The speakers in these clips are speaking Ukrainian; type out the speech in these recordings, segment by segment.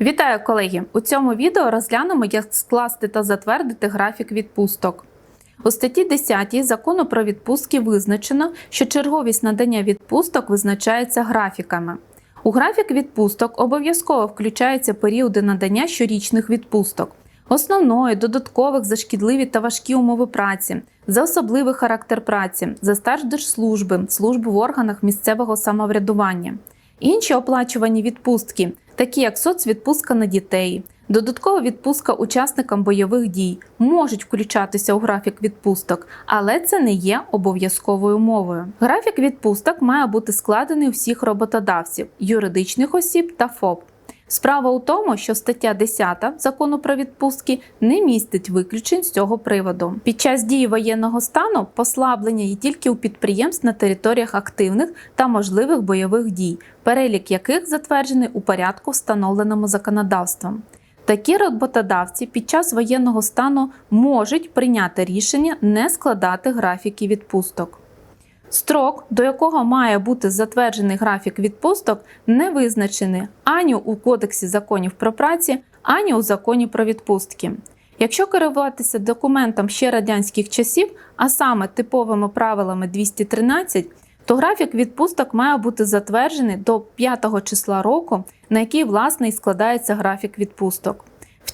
Вітаю колеги! У цьому відео розглянемо, як скласти та затвердити графік відпусток. У статті 10 закону про відпустки визначено, що черговість надання відпусток визначається графіками. У графік відпусток обов'язково включаються періоди надання щорічних відпусток, основної, додаткових за шкідливі та важкі умови праці, за особливий характер праці, за стаж держслужби, службу в органах місцевого самоврядування. Інші оплачувані відпустки, такі як соцвідпустка на дітей, додаткова відпустка учасникам бойових дій, можуть включатися у графік відпусток, але це не є обов'язковою умовою. Графік відпусток має бути складений у всіх роботодавців, юридичних осіб та ФОП. Справа у тому, що стаття 10 закону про відпустки не містить виключень з цього приводу. Під час дії воєнного стану послаблення є тільки у підприємств на територіях активних та можливих бойових дій, перелік яких затверджений у порядку, встановленому законодавством. Такі роботодавці під час воєнного стану можуть прийняти рішення не складати графіки відпусток. Строк, до якого має бути затверджений графік відпусток, не визначений ані у Кодексі законів про праці, ані у законі про відпустки. Якщо керуватися документом ще радянських часів, а саме типовими правилами 213, то графік відпусток має бути затверджений до 5 числа року, на який власне і складається графік відпусток.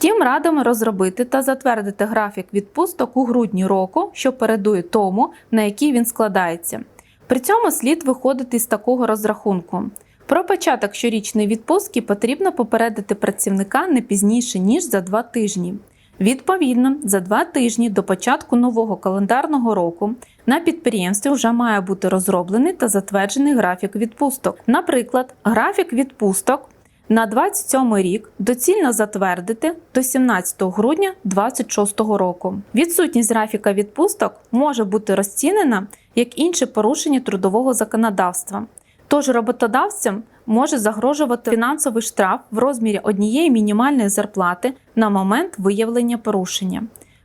Втім, радимо розробити та затвердити графік відпусток у грудні року, що передує тому, на який він складається. При цьому слід виходити з такого розрахунку. Про початок щорічної відпустки потрібно попередити працівника не пізніше, ніж за два тижні. Відповідно, за два тижні до початку нового календарного року на підприємстві вже має бути розроблений та затверджений графік відпусток. Наприклад, графік відпусток на 27 рік доцільно затвердити до 17 грудня 2026 року. Відсутність графіка відпусток може бути розцінена як інше порушення трудового законодавства. Тож роботодавцям може загрожувати фінансовий штраф в розмірі однієї мінімальної зарплати на момент виявлення порушення.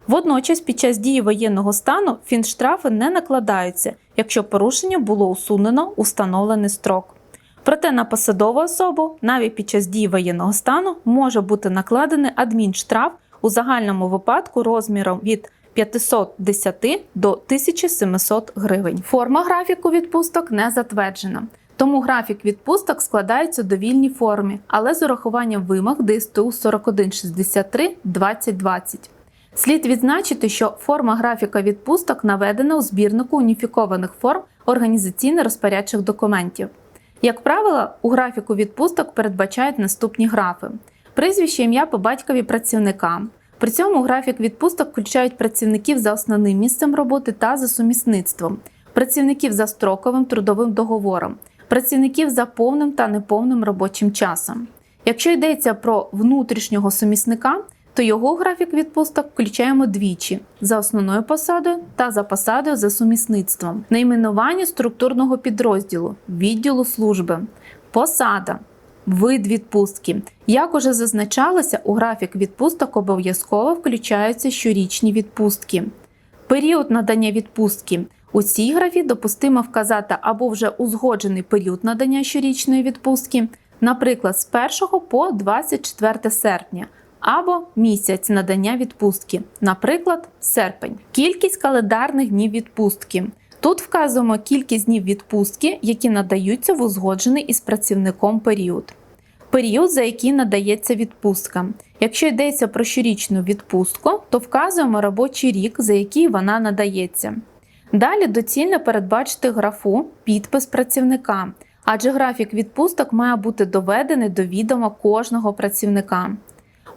Водночас, під час дії воєнного стану фінштрафи не накладаються, якщо порушення було усунено у встановлений строк. Проте на посадову особу навіть під час дії воєнного стану може бути накладений адмінштраф у загальному випадку розміром від 510 до 1700 гривень. Форма графіку відпусток не затверджена. Тому графік відпусток складається у довільній формі, але з урахуванням вимог ДСТУ 4163 2020. Слід відзначити, що форма графіка відпусток наведена у збірнику уніфікованих форм організаційно-розпорядчих документів. Як правило, у графіку відпусток передбачають наступні графи: прізвище ім'я по батькові працівника. При цьому графік відпусток включають працівників за основним місцем роботи та за сумісництвом, працівників за строковим трудовим договором, працівників за повним та неповним робочим часом. Якщо йдеться про внутрішнього сумісника, то його графік відпусток включаємо двічі за основною посадою та за посадою за сумісництвом, найменування структурного підрозділу, відділу служби, посада, вид відпустки. Як уже зазначалося, у графік відпусток обов'язково включаються щорічні відпустки. Період надання відпустки. У цій графі допустимо вказати або вже узгоджений період надання щорічної відпустки, наприклад, з 1 по 24 серпня або місяць надання відпустки, наприклад, серпень. Кількість календарних днів відпустки. Тут вказуємо кількість днів відпустки, які надаються в узгоджений із працівником період. Період, за який надається відпустка. Якщо йдеться про щорічну відпустку, то вказуємо робочий рік, за який вона надається. Далі доцільно передбачити графу підпис працівника, адже графік відпусток має бути доведений до відома кожного працівника.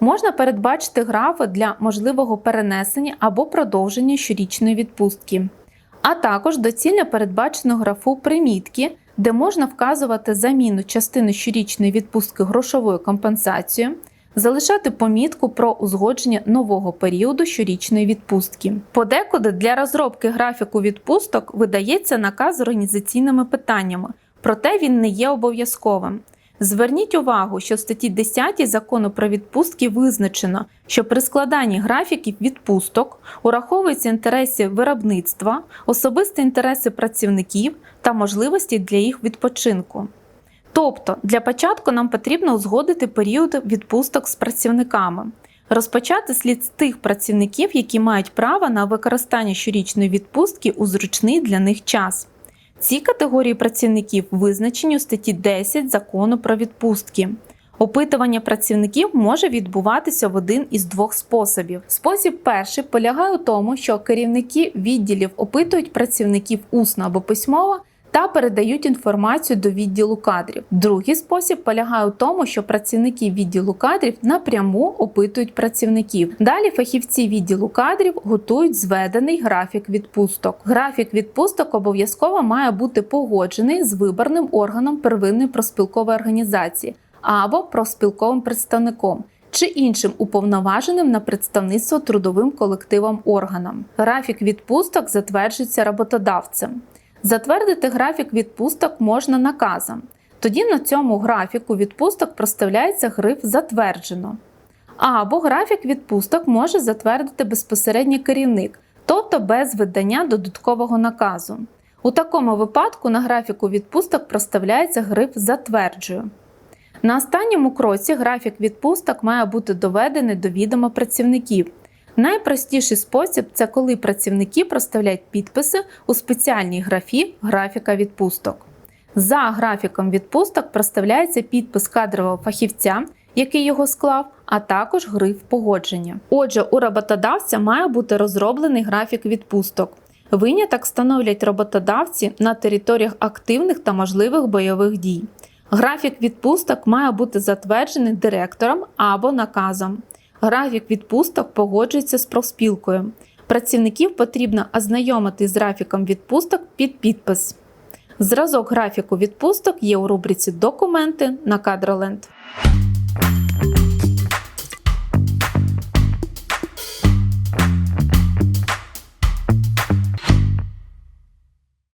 Можна передбачити графи для можливого перенесення або продовження щорічної відпустки, а також доцільно передбачену графу примітки, де можна вказувати заміну частини щорічної відпустки грошовою компенсацією, залишати помітку про узгодження нового періоду щорічної відпустки. Подекуди для розробки графіку відпусток видається наказ з організаційними питаннями, проте він не є обов'язковим. Зверніть увагу, що в статті 10 закону про відпустки визначено, що при складанні графіків відпусток ураховуються інтереси виробництва, особисті інтереси працівників та можливості для їх відпочинку. Тобто, для початку нам потрібно узгодити період відпусток з працівниками. Розпочати слід з тих працівників, які мають право на використання щорічної відпустки у зручний для них час. Ці категорії працівників визначені у статті 10 закону про відпустки. Опитування працівників може відбуватися в один із двох способів. Спосіб перший полягає у тому, що керівники відділів опитують працівників усно або письмово та передають інформацію до відділу кадрів. Другий спосіб полягає у тому, що працівники відділу кадрів напряму опитують працівників. Далі фахівці відділу кадрів готують зведений графік відпусток. Графік відпусток обов'язково має бути погоджений з виборним органом первинної проспілкової організації або профспілковим представником. Чи іншим уповноваженим на представництво трудовим колективом органам. Графік відпусток затверджується роботодавцем. Затвердити графік відпусток можна наказом. Тоді на цьому графіку відпусток проставляється гриф Затверджено. Або графік відпусток може затвердити безпосередньо керівник, тобто без видання додаткового наказу. У такому випадку на графіку відпусток проставляється гриф Затверджую. На останньому кроці графік відпусток має бути доведений до відома працівників. Найпростіший спосіб це коли працівники проставляють підписи у спеціальній графі графіка відпусток. За графіком відпусток проставляється підпис кадрового фахівця, який його склав, а також гриф погодження. Отже, у роботодавця має бути розроблений графік відпусток. Виняток становлять роботодавці на територіях активних та можливих бойових дій. Графік відпусток має бути затверджений директором або наказом. Графік відпусток погоджується з профспілкою. Працівників потрібно ознайомити з графіком відпусток під підпис. Зразок графіку відпусток є у рубриці Документи на Кадроленд.